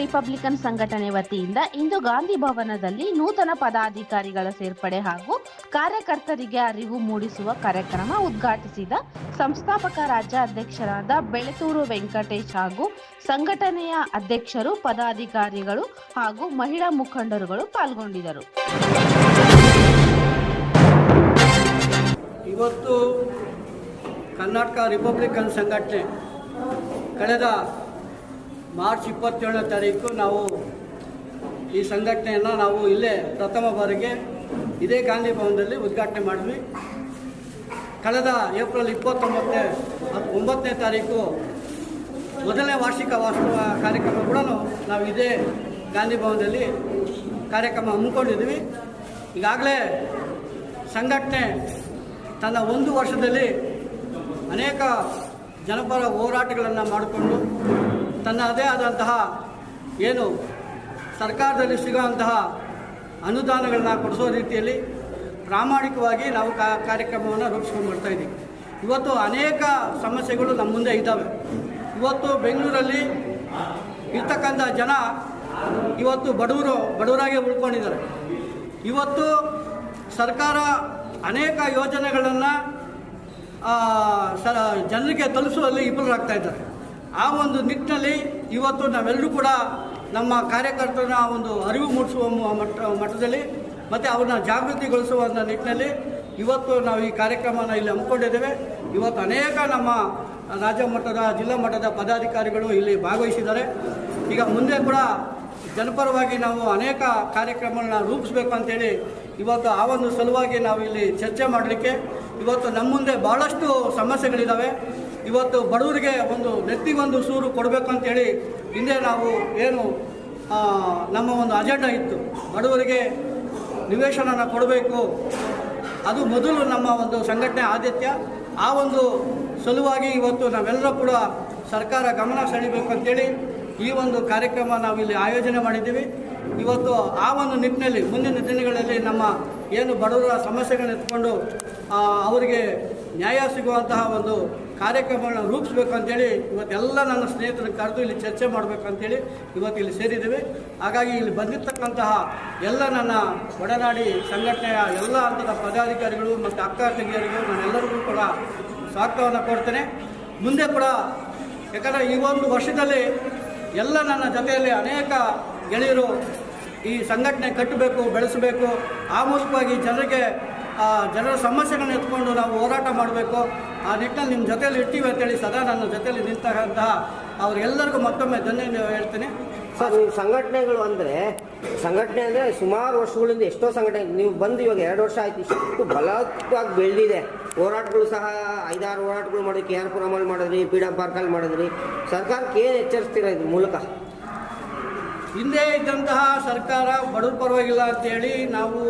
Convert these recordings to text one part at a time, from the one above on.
Republican ಸಂಘಟನೆ ವತಿಯಿಂದ ಇಂದು ಗಾಂಧಿ ಭವನದಲ್ಲಿ ನೂತನ ಪದಾಧಿಕಾರಿಗಳ ಸೇರ್ಪಡೆ ಹಾಗೂ ಕಾರ್ಯಕರ್ತರಿಗೆ ಅರಿವು ಮೂಡಿಸುವ ಕಾರ್ಯಕ್ರಮ ಉದ್ಘಾಟಿಸಿದ ಸಂಸ್ಥಾಪಕ ರಾಜ್ಯ ಅಧ್ಯಕ್ಷರಾದ ಬೆಳತೂರು ವೆಂಕಟೇಶ್ ಹಾಗೂ ಸಂಘಟನೆಯ ಅಧ್ಯಕ್ಷರು, ಪದಾಧಿಕಾರಿಗಳು ಹಾಗೂ ಮಹಿಳಾ ಮುಖಂಡರುಗಳು ಪಾಲ್ಗೊಂಡಿದ್ದರು. ಇವತ್ತು ಕರ್ನಾಟಕ ರಿಪಬ್ಲಿಕನ್ ಸಂಘಟನೆ ಕಳೆದ ಮಾರ್ಚ್ ಇಪ್ಪತ್ತೇಳನೇ ತಾರೀಕು ನಾವು ಈ ಸಂಘಟನೆಯನ್ನು ನಾವು ಇಲ್ಲೇ ಪ್ರಥಮ ಬಾರಿಗೆ ಇದೇ ಗಾಂಧಿ ಭವನದಲ್ಲಿ ಉದ್ಘಾಟನೆ ಮಾಡಿದ್ವಿ. ಕಳೆದ ಏಪ್ರಿಲ್ ಇಪ್ಪತ್ತೊಂಬತ್ತನೇ ಒಂಬತ್ತನೇ ತಾರೀಕು ಮೊದಲನೇ ವಾರ್ಷಿಕ ವಾಸ್ತವ ಕಾರ್ಯಕ್ರಮ ಕೂಡ ನಾವು ಇದೇ ಗಾಂಧಿ ಭವನದಲ್ಲಿ ಕಾರ್ಯಕ್ರಮ ಹಮ್ಮಿಕೊಂಡಿದ್ವಿ. ಈಗಾಗಲೇ ಸಂಘಟನೆ ತನ್ನ ಒಂದು ವರ್ಷದಲ್ಲಿ ಅನೇಕ ಜನಪರ ಹೋರಾಟಗಳನ್ನು ಮಾಡಿಕೊಂಡು ತನ್ನದೇ ಆದಂತಹ ಏನು ಸರ್ಕಾರದಲ್ಲಿ ಸಿಗುವಂತಹ ಅನುದಾನಗಳನ್ನ ಕೊಡಿಸೋ ರೀತಿಯಲ್ಲಿ ಪ್ರಾಮಾಣಿಕವಾಗಿ ನಾವು ಕಾರ್ಯಕ್ರಮವನ್ನು ರೂಪಿಸ್ಕೊಂಡು ಬರ್ತಾ ಇದ್ದೀವಿ. ಇವತ್ತು ಅನೇಕ ಸಮಸ್ಯೆಗಳು ನಮ್ಮ ಮುಂದೆ ಇದ್ದಾವೆ. ಇವತ್ತು ಬೆಂಗಳೂರಲ್ಲಿ ಇರ್ತಕ್ಕಂಥ ಜನ ಇವತ್ತು ಬಡವರು, ಬಡವರಾಗೆ ಉಳ್ಕೊಂಡಿದ್ದಾರೆ. ಇವತ್ತು ಸರ್ಕಾರ ಅನೇಕ ಯೋಜನೆಗಳನ್ನು ಸ, ಜನರಿಗೆ ತಲುಪಿಸುವಲ್ಲಿ ವಿಫಲರಾಗ್ತಾ ಇದ್ದಾರೆ. ಆ ಒಂದು ನಿಟ್ಟಿನಲ್ಲಿ ಇವತ್ತು ನಾವೆಲ್ಲರೂ ಕೂಡ ನಮ್ಮ ಕಾರ್ಯಕರ್ತರನ್ನ ಒಂದು ಅರಿವು ಮೂಡಿಸುವ ಮಟ್ಟ ಮಟ್ಟದಲ್ಲಿ ಮತ್ತು ಅವ್ರನ್ನ ಜಾಗೃತಿಗೊಳಿಸುವ ನಿಟ್ಟಿನಲ್ಲಿ ಇವತ್ತು ನಾವು ಈ ಕಾರ್ಯಕ್ರಮನ ಇಲ್ಲಿ ಹಮ್ಮಿಕೊಂಡಿದ್ದೇವೆ. ಇವತ್ತು ಅನೇಕ ನಮ್ಮ ರಾಜ್ಯ ಮಟ್ಟದ, ಜಿಲ್ಲಾ ಮಟ್ಟದ ಪದಾಧಿಕಾರಿಗಳು ಇಲ್ಲಿ ಭಾಗವಹಿಸಿದ್ದಾರೆ. ಈಗ ಮುಂದೆ ಕೂಡ ಜನಪರವಾಗಿ ನಾವು ಅನೇಕ ಕಾರ್ಯಕ್ರಮಗಳನ್ನ ರೂಪಿಸಬೇಕು ಅಂತೇಳಿ ಇವತ್ತು ಆ ಒಂದು ಸಲುವಾಗಿ ನಾವು ಇಲ್ಲಿ ಚರ್ಚೆ ಮಾಡಲಿಕ್ಕೆ ಇವತ್ತು ನಮ್ಮ ಮುಂದೆ ಭಾಳಷ್ಟು ಸಮಸ್ಯೆಗಳಿದ್ದಾವೆ ಇವತ್ತು ಬಡವರಿಗೆ ಒಂದು ನೆತ್ತಿಗೊಂದು ಸೂರು ಕೊಡಬೇಕು ಅಂತೇಳಿ ಹಿಂದೆ ನಾವು ಏನು ನಮ್ಮ ಒಂದು ಅಜೆಂಡಾ ಇತ್ತು. ಬಡವರಿಗೆ ನಿವೇಶನನ ಕೊಡಬೇಕು. ಅದು ಮೊದಲು ನಮ್ಮ ಒಂದು ಸಂಘಟನೆ ಆದಿತ್ಯ. ಆ ಒಂದು ಸಲುವಾಗಿ ಇವತ್ತು ನಾವೆಲ್ಲರೂ ಕೂಡ ಸರ್ಕಾರ ಗಮನ ಸೆಳೀಬೇಕು ಅಂತೇಳಿ ಈ ಒಂದು ಕಾರ್ಯಕ್ರಮ ನಾವು ಇಲ್ಲಿ ಆಯೋಜನೆ ಮಾಡಿದ್ದೀವಿ. ಇವತ್ತು ಆ ಒಂದು ನಿಟ್ಟಿನಲ್ಲಿ, ಮುಂದಿನ ದಿನಗಳಲ್ಲಿ ನಮ್ಮ ಏನು ಬಡವರ ಸಮಸ್ಯೆಗಳನ್ನ ಎತ್ಕೊಂಡು ಅವರಿಗೆ ನ್ಯಾಯ ಸಿಗುವಂತಹ ಒಂದು ಕಾರ್ಯಕ್ರಮಗಳನ್ನ ರೂಪಿಸ್ಬೇಕು ಅಂತೇಳಿ ಇವತ್ತೆಲ್ಲ ನನ್ನ ಸ್ನೇಹಿತರನ್ನು ಕರೆದು ಇಲ್ಲಿ ಚರ್ಚೆ ಮಾಡಬೇಕು ಅಂತೇಳಿ ಇವತ್ತು ಇಲ್ಲಿ ಸೇರಿದ್ದೇವೆ. ಹಾಗಾಗಿ ಇಲ್ಲಿ ಬಂದಿರ್ತಕ್ಕಂತಹ ಎಲ್ಲ ನನ್ನ ಒಡನಾಡಿ ಸಂಘಟನೆಯ ಎಲ್ಲ ಹಂತದ ಪದಾಧಿಕಾರಿಗಳು ಮತ್ತು ಅಕ್ಕ ತಂಗಿಯರಿಗೂ ನಾನೆಲ್ಲರಿಗೂ ಕೂಡ ಸ್ವಾಗತವನ್ನು ಕೊಡ್ತೇನೆ ಮುಂದೆ ಕೂಡ ಯಾಕಂದರೆ ಈ ಒಂದು ವರ್ಷದಲ್ಲಿ ಎಲ್ಲ ನನ್ನ ಜೊತೆಯಲ್ಲಿ ಅನೇಕ ಗೆಳೆಯರು ಈ ಸಂಘಟನೆ ಕಟ್ಟಬೇಕು, ಬೆಳೆಸಬೇಕು. ಆ ಮೂಲಕವಾಗಿ ಜನರಿಗೆ ಜನರ ಸಮಸ್ಯೆಗಳನ್ನ ಎತ್ಕೊಂಡು ನಾವು ಹೋರಾಟ ಮಾಡಬೇಕು. ಆ ನಿಟ್ಟಿನಲ್ಲಿ ನಿಮ್ಮ ಜೊತೆಯಲ್ಲಿ ಇರ್ತೀವಿ ಅಂತೇಳಿ ಸದಾ ನನ್ನ ಜೊತೆಯಲ್ಲಿ ನಿಂತಕ್ಕಂತಹ ಅವ್ರಿಗೆಲ್ಲರಿಗೂ ಮತ್ತೊಮ್ಮೆ ಧನ್ಯ ಹೇಳ್ತೀನಿ. ಸರ್ ನೀವು ಸಂಘಟನೆಗಳು ಅಂದರೆ ಸಂಘಟನೆ ಅಂದರೆ ಸುಮಾರು ವರ್ಷಗಳಿಂದ ಎಷ್ಟೋ ಸಂಘಟನೆ ನೀವು ಬಂದು ಇವಾಗ ಎರಡು ವರ್ಷ ಆಯ್ತು ಇಷ್ಟು ಬಲವಾಗಿ ಬೆಳೆದಿದೆ. ಹೋರಾಟಗಳು ಸಹ ಐದಾರು ಹೋರಾಟಗಳು ಮಾಡಿ ಕೆ ಆರ್ ಪುರಮಲ್ಲಿ ಮಾಡಿದ್ರಿ ಡಿ ಪಾರ್ಕಲ್ಲಿ ಮಾಡಿದ್ರಿ. ಸರ್ಕಾರಕ್ಕೆ ಏನು ಎಚ್ಚರಿಸ್ತೀರ ಇದ್ರ ಮೂಲಕ? ಹಿಂದೆ ಇದ್ದಂತಹ ಸರ್ಕಾರ ಬಡವ್ರ ಪರವಾಗಿಲ್ಲ ಅಂತೇಳಿ ನಾವು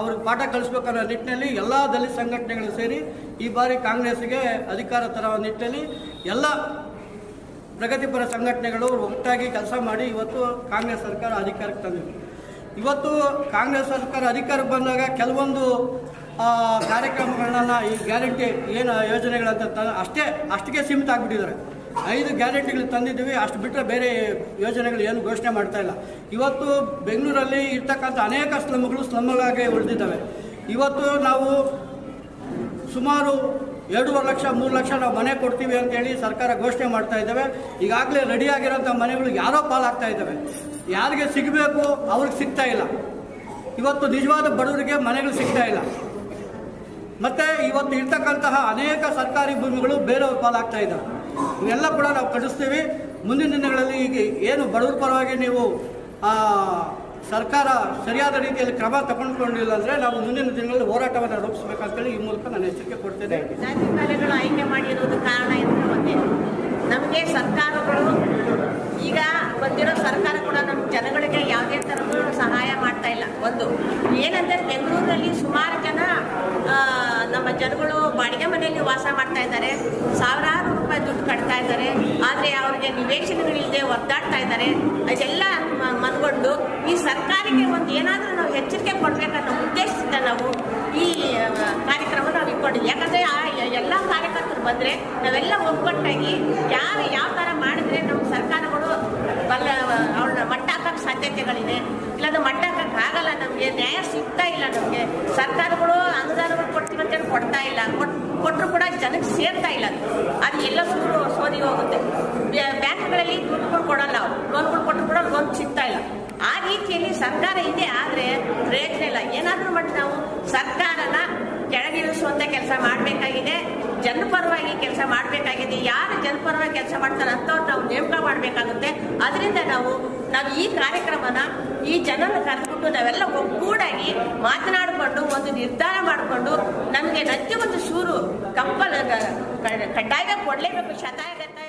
ಅವ್ರಿಗೆ ಪಾಠ ಕಲಿಸ್ಬೇಕನ್ನೋ ನಿಟ್ಟಿನಲ್ಲಿ ಎಲ್ಲ ದಲಿತ ಸಂಘಟನೆಗಳು ಸೇರಿ ಈ ಬಾರಿ ಕಾಂಗ್ರೆಸ್ಗೆ ಅಧಿಕಾರ ತರೋ ನಿಟ್ಟಿನಲ್ಲಿ ಎಲ್ಲ ಪ್ರಗತಿಪರ ಸಂಘಟನೆಗಳು ಒಟ್ಟಾಗಿ ಕೆಲಸ ಮಾಡಿ ಇವತ್ತು ಕಾಂಗ್ರೆಸ್ ಸರ್ಕಾರ ಅಧಿಕಾರಕ್ಕೆ ತಂದಿದೆ. ಇವತ್ತು ಕಾಂಗ್ರೆಸ್ ಸರ್ಕಾರ ಅಧಿಕಾರಕ್ಕೆ ಬಂದಾಗ ಕೆಲವೊಂದು ಕಾರ್ಯಕ್ರಮಗಳನ್ನ ಈ ಗ್ಯಾರಂಟಿ ಏನು ಯೋಜನೆಗಳಂತ ಅಷ್ಟೇ ಅಷ್ಟಕ್ಕೆ ಸೀಮಿತ ಆಗಿಬಿಟ್ಟಿದ್ದಾರೆ. ಐದು ಗ್ಯಾರಂಟಿಗಳು ತಂದಿದ್ದೀವಿ. ಅಷ್ಟು ಬಿಟ್ಟರೆ ಬೇರೆ ಯೋಜನೆಗಳು ಏನು ಘೋಷಣೆ ಮಾಡ್ತಾ ಇಲ್ಲ. ಇವತ್ತು ಬೆಂಗಳೂರಲ್ಲಿ ಇರ್ತಕ್ಕಂಥ ಅನೇಕ ಸ್ಲಮ್ಗಳು ಸ್ಲಮ್ಗಳಾಗಿ ಉಳಿದಿದ್ದಾವೆ. ಇವತ್ತು ನಾವು ಸುಮಾರು ಎರಡೂವರೆ ಲಕ್ಷ, ಮೂರು ಲಕ್ಷ ನಾವು ಮನೆ ಕೊಡ್ತೀವಿ ಅಂತೇಳಿ ಸರ್ಕಾರ ಘೋಷಣೆ ಮಾಡ್ತಾ ಇದ್ದಾವೆ. ಈಗಾಗಲೇ ರೆಡಿಯಾಗಿರೋಂಥ ಮನೆಗಳು ಯಾರೋ ಪಾಲಾಗ್ತಾ ಇದ್ದಾವೆ. ಯಾರಿಗೆ ಸಿಗಬೇಕು ಅವ್ರಿಗೆ ಸಿಗ್ತಾ ಇಲ್ಲ. ಇವತ್ತು ನಿಜವಾದ ಬಡವರಿಗೆ ಮನೆಗಳು ಸಿಗ್ತಾ ಇಲ್ಲ. ಮತ್ತು ಇವತ್ತು ಇರ್ತಕ್ಕಂತಹ ಅನೇಕ ಸರ್ಕಾರಿ ಭೂಮಿಗಳು ಬೇರೆಯವ್ರ ಪಾಲಾಗ್ತಾ ಇದ್ದಾವೆ. ಇವೆಲ್ಲ ಕೂಡ ನಾವು ಕಟ್ಟಿಸ್ತೀವಿ ಮುಂದಿನ ದಿನಗಳಲ್ಲಿ ಈಗ ಏನು ಬಡವರ ಪರವಾಗಿ ನೀವು ಸರ್ಕಾರ ಸರಿಯಾದ ರೀತಿಯಲ್ಲಿ ಕ್ರಮ ತಗೊಂಡ್ಕೊಂಡಿಲ್ಲ ಅಂದರೆ ನಾವು ಮುಂದಿನ ದಿನಗಳಲ್ಲಿ ಹೋರಾಟವನ್ನು ರೂಪಿಸಬೇಕಂತೇಳಿ ಈ ಮೂಲಕ ನಾನು ಎಚ್ಚರಿಕೆ ಕೊಡ್ತೇನೆ. ಆಯ್ಕೆ ಕಾರಣ ನಮಗೆ ಸರ್ಕಾರಗಳು, ಈಗ ಬಂದಿರೋ ಸರ್ಕಾರ ಕೂಡ ನಮ್ಮ ಜನಗಳಿಗೆ ಯಾವುದೇ ಥರದ್ದು ಸಹಾಯ ಮಾಡ್ತಾ ಇಲ್ಲ. ಒಂದು, ಏನಂದರೆ ಬೆಂಗಳೂರಿನಲ್ಲಿ ಸುಮಾರು ಜನಗಳು ಬಾಡಿಗೆ ಮನೆಯಲ್ಲಿ ವಾಸ ಮಾಡ್ತಾ ಇದ್ದಾರೆ. ಸಾವಿರಾರು ರೂಪಾಯಿ ದುಡ್ಡು ಕಟ್ತಾ ಇದ್ದಾರೆ. ಆದರೆ ಅವ್ರಿಗೆ ನಿವೇಶನಗಳಿಲ್ಲದೆ ಒದ್ದಾಡ್ತಾ ಇದ್ದಾರೆ. ಅದೆಲ್ಲ ಮನಗೊಂಡು ಈ ಸರ್ಕಾರಕ್ಕೆ ಒಂದು ಏನಾದರೂ ನಾವು ಎಚ್ಚರಿಕೆ ಕೊಡಬೇಕನ್ನೋ ಉದ್ದೇಶದಿಂದ ನಾವು ಈ ಕಾರ್ಯಕ್ರಮ ನಾವು ಇಟ್ಕೊಂಡಿದ್ವಿ. ಯಾಕಂದರೆ ಆ, ಎಲ್ಲ ಕಾರ್ಯಕರ್ತರು ಬಂದರೆ ನಾವೆಲ್ಲ ಒಗ್ಗಟ್ಟಾಗಿ ಯಾರು ಯಾವ ಥರ ಮಾಡಿದ್ರೆ ನಮ್ಮ ಸರ್ಕಾರಗಳು ಬಲ್ಲ ಏ- ನ್ಯಾಯ ಸಿಗ್ತಾ ಇಲ್ಲ ನಮಗೆ ಸರ್ಕಾರಗಳು ಅನುದಾನಗಳು ಕೊಡ್ತೀವಿ ಅಂತೇಳಿ ಕೊಡ್ತಾ ಇಲ್ಲ ಕೊಟ್ ಕೊಟ್ಟರು ಕೂಡ ಜನಕ್ಕೆ ಸೇರ್ತಾ ಇಲ್ಲ. ಅದು. ಎಲ್ಲ ಸುಳ್ಳು ಸೋದಿ ಹೋಗುತ್ತೆ. ಬ್ಯಾ- ಬ್ಯಾಂಕ್ಗಳಲ್ಲಿ ದುಡ್ಡುಗಳು ಕೊಡಲ್ಲ ಅವರು. ಲೋನ್ಗಳು ಕೊಟ್ಟರು ಕೂಡ ಲೋನ್ ಸಿಗ್ತಾ ಇಲ್ಲ. ಆ ರೀತಿಯಲ್ಲಿ ಸರ್ಕಾರ ಇದೆ, ಆದರೆ ಪ್ರಯತ್ನ ಇಲ್ಲ. ಏನಾದರೂ ಮಾಡಿ ನಾವು ಸರ್ಕಾರನ ಕೆಳಗಿಳಿಸುವಂಥ ಕೆಲಸ ಮಾಡಬೇಕಾಗಿದೆ ಜನಪರವಾಗಿ ಕೆಲಸ ಮಾಡಬೇಕಾಗಿದೆ, ಯಾರು ಜನಪರವಾಗಿ ಕೆಲಸ ಮಾಡ್ತಾರೆ ಅಂಥವ್ರು ನಾವು ನೇಮಕ ಮಾಡಬೇಕಾಗುತ್ತೆ. ಅದರಿಂದ ನಾವು ನಾವು ಈ ಕಾರ್ಯಕ್ರಮನ ಈ ಜನರನ್ನು ಕರೆದುಬಿಟ್ಟು ನಾವೆಲ್ಲ ಒಗ್ಗೂಡಾಗಿ ಮಾತನಾಡಿಕೊಂಡು ಒಂದು ನಿರ್ಧಾರ ನಮಗೆ ನಜ್ಜೆ ಒಂದು ಶೂರು ಕಂಪಲ್ ಕಡ್ಡಾಯ ಕೊಡಲೇಬೇಕು ಶತಾಯಗತಾಯ